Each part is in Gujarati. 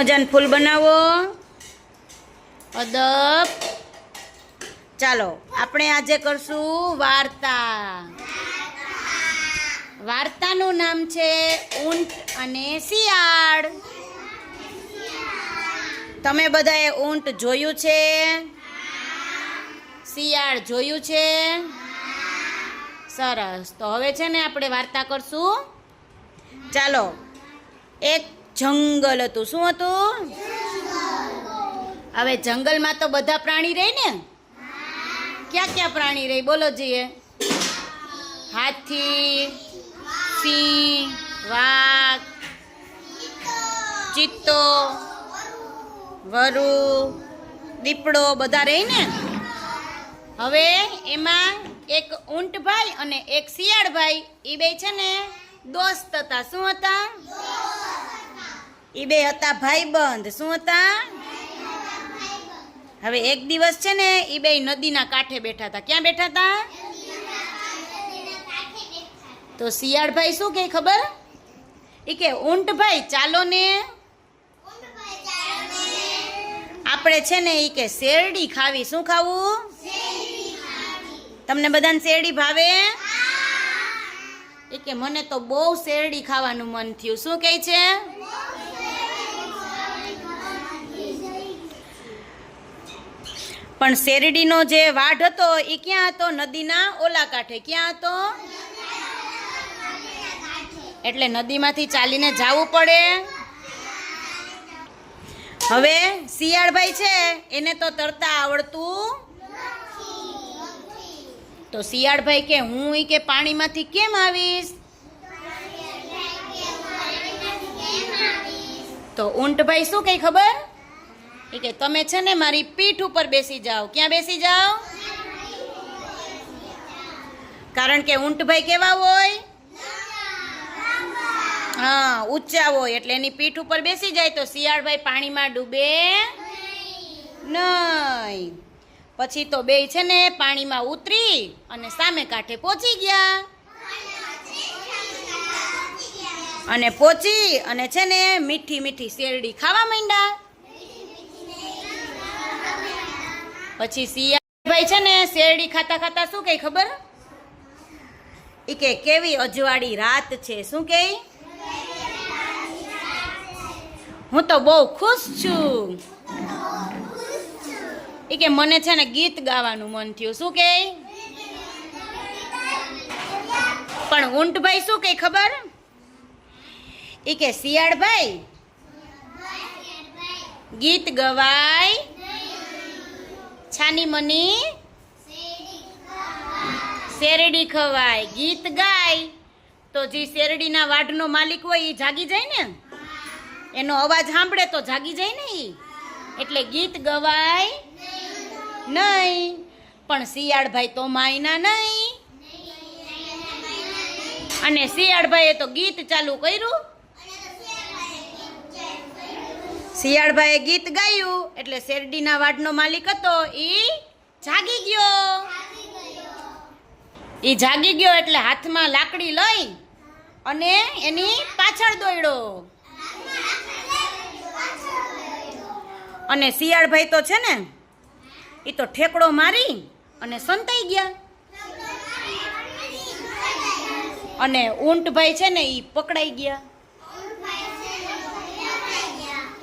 મજાનું ફૂલ બનાવો. અદબ. ચાલો, આપણે આજે કરશું વાર્તા. વાર્તાનું નામ છે ઊંટ અને શિયાળ. તમે બધાએ ઊંટ જોયું છે? શિયાળ જોયું છે? સરસ. તો હવે છે ને આપણે વાર્તા કરશું. ચાલો, એક જંગલ હતું. શું હતું? હવે જંગલમાં તો બધા પ્રાણી રહે ને? ક્યાં ક્યાં પ્રાણી રહે? બોલો જઈએ હાથી, સિંહ, વાઘ, ચિત્તો, વરુ, દીપડો બધા રહે ને? હવે એમાં એક ઊંટભાઈ અને એક શિયાળભાઈ એ બે છે ને, દોસ્ત હતા. શું હતા? એ બે હતા ભાઈબંધ. શું હતા? હવે એક દિવસ છે ને એ બે નદીના કાંઠે બેઠા હતા. ક્યાં બેઠા હતા? તો શિયાળભાઈ શું કે ખબર? એ કે, ઊંટભાઈ, ચાલો ને. આપણે છે ને એ કે, શેરડી ખાવી. શું ખાવું? તમને બધાને શેરડી ભાવે? એ કે, મને તો બહુ શેરડી ખાવાનું મન થયું. શું કહે છે? પણ શેરડીનો જે વાઢ હતો એ ક્યાં હતો? નદીના ઓલા કાંઠે. ક્યાં હતો? એટલે નદીમાંથી ચાલીને જવું પડે. હવે શિયાળભાઈ છે, એને તો તરતા આવડતું તો શિયાળભાઈ કે, હું એ કે પાણીમાંથી કેમ આવીશ? તો ઊંટભાઈ શું કઈ ખબર? એ કે તમે છે ને મારી પીઠ ઉપર બેસી જાઓ. ક્યાં બેસી જાઓ? કારણ કે ઊંટભાઈ કેવા હોય? હા, ઊંચા હોય. એટલે એની પીઠ ઉપર બેસી જાય તો શિયાળભાઈ પાણીમાં ડૂબે નહીં. પછી તો બે છે ને પાણીમાં ઉતરી અને સામે કાંઠે પહોંચી ગયા. અને પહોંચી અને છે ને મીઠી મીઠી શેરડી ખાવા માંડ્યા. પછી શિયાળભાઈ છે ને શેરડી ખાતા ખાતા શું કહે ખબર? ઈ કે કેવી અજવાળી રાત છે. શું કહે? હું તો બહુ ખુશ છું. ઈ કે મને છે ને ગીત ગાવાનું મન થયું. શું કે પણ ઊંટભાઈ શું કહે ખબર? ઈ કે શિયાળભાઈ, ગીત ગવાય છાની મની? શેરડી ખવાય. ગીત ગાય. તો જે શેરડીના વાઢનો માલિક હોય એ જાગી જાય ને? એનો અવાજ સાંભળે તો જાગી જાય ને એ એટલે ગીત ગવાય નહીં. પણ શિયાળભાઈ તો માયના નહીં. અને શિયાળભાઈએ તો ગીત ચાલુ કર્યું. શિયાળભાઈએ ગીત ગાયું, એટલે શેરડીના વાડનો માલિક હતો, ઈ જાગી ગયો. ઈ જાગી ગયો એટલે હાથમાં લાકડી લઈ અને એની પાછળ દોડ્યો અને શિયાળભાઈ તો છે ને એ તો ઠેકડો મારી અને સંતાઈ ગયા. અને ઊંટભાઈ છે ને એ પકડાઈ ગયા.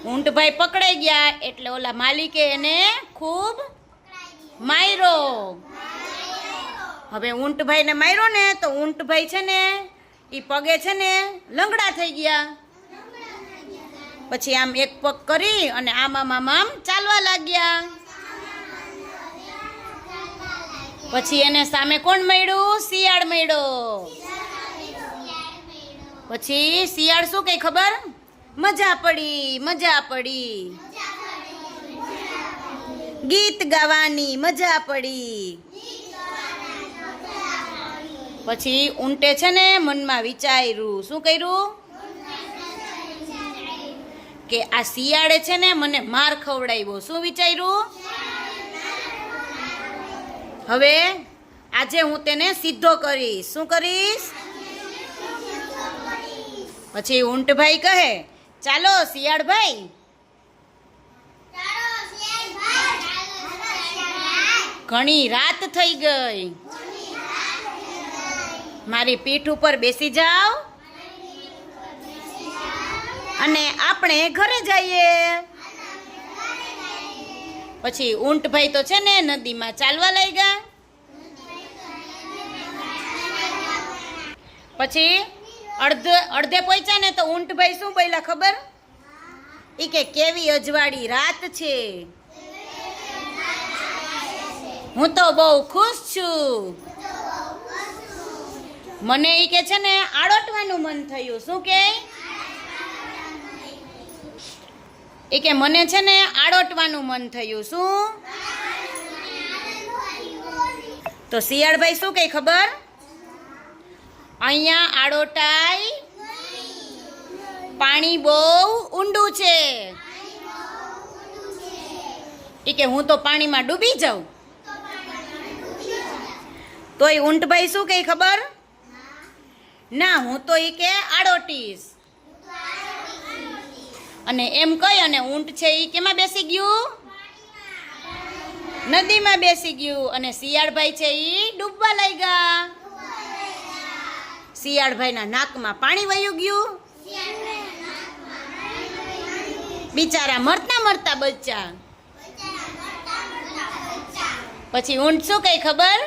ઊંટભાઈ પકડાઈ ગયા એટલે ઓલા માલિકે એને ખૂબ માર્યો. હવે ઊંટભાઈને માર્યો ને તો ઊંટભાઈ છે ને એ પગે છે ને લંગડા થઈ ગયા. પછી આમ એક પગ કરી અને આમ આમ આમ ચાલવા લાગ્યા. પછી એને સામે કોણ મળ્યું શિયાળ મળ્યો પછી શિયાળ શું કઈ ખબર? મજા પડી મજા પડી. ગીત ગાવાની મજા પડી. પછી ઊંટે છે ને મનમાં વિચાર્યું, શું કર્યું? કે આ શિયાળે છે ને મને માર ખવડાવ્યો, શું વિચાર્યું? હવે આજે હું તેને સીધો કરીશ, શું કરીશ? પછી ઊંટભાઈ કહે ચાલો શિયાળભાઈ. ઘણી રાત થઈ ગઈ. મારી પીઠ ઉપર બેસી જાઓ. અને આપણે ઘરે જઈએ. પછી ઊંટભાઈ તો છે ને નદીમાં ચાલવા લઈ ગયા પછી અડધે અડધે પહોંચ્યા ને તો ઊંટભાઈ શું બોલ્યા ખબર? એ કે કેવી અજવાળી રાત છે. હું તો બહુ ખુશ છું. મને એ કે છે ને, આડોટવાનું મન થયું. શું કે? એ કે મને છે ને, આડોટવાનું મન થયું. શું? તો શિયાળભાઈ શું કઈ ખબર? અહીંયા આડોટાઈ પાણી બહુ ઊંડું છે. એ કે હું તો પાણીમાં ડૂબી જાઉં. તો એ ઊંટભાઈ શું કઈ ખબર? ના, હું તો ઈ કે આડોટીશ અને એમ કહી અને ઊંટ છે એ કેમાં બેસી ગયું? નદીમાં બેસી ગયું. અને શિયાળભાઈ છે એ ડૂબવા લાગ્યા. શિયાળભાઈના નાકમાં પાણી વયું ગયું? બિચારા મરતા મરતા બચ્ચા. પછી ઊંટ શું કઈ ખબર?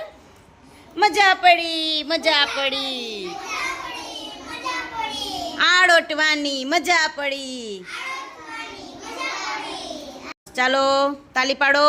મજા પડી મજા પડી. આડોટવાની મજા પડી. ચાલો, તાલી પાડો.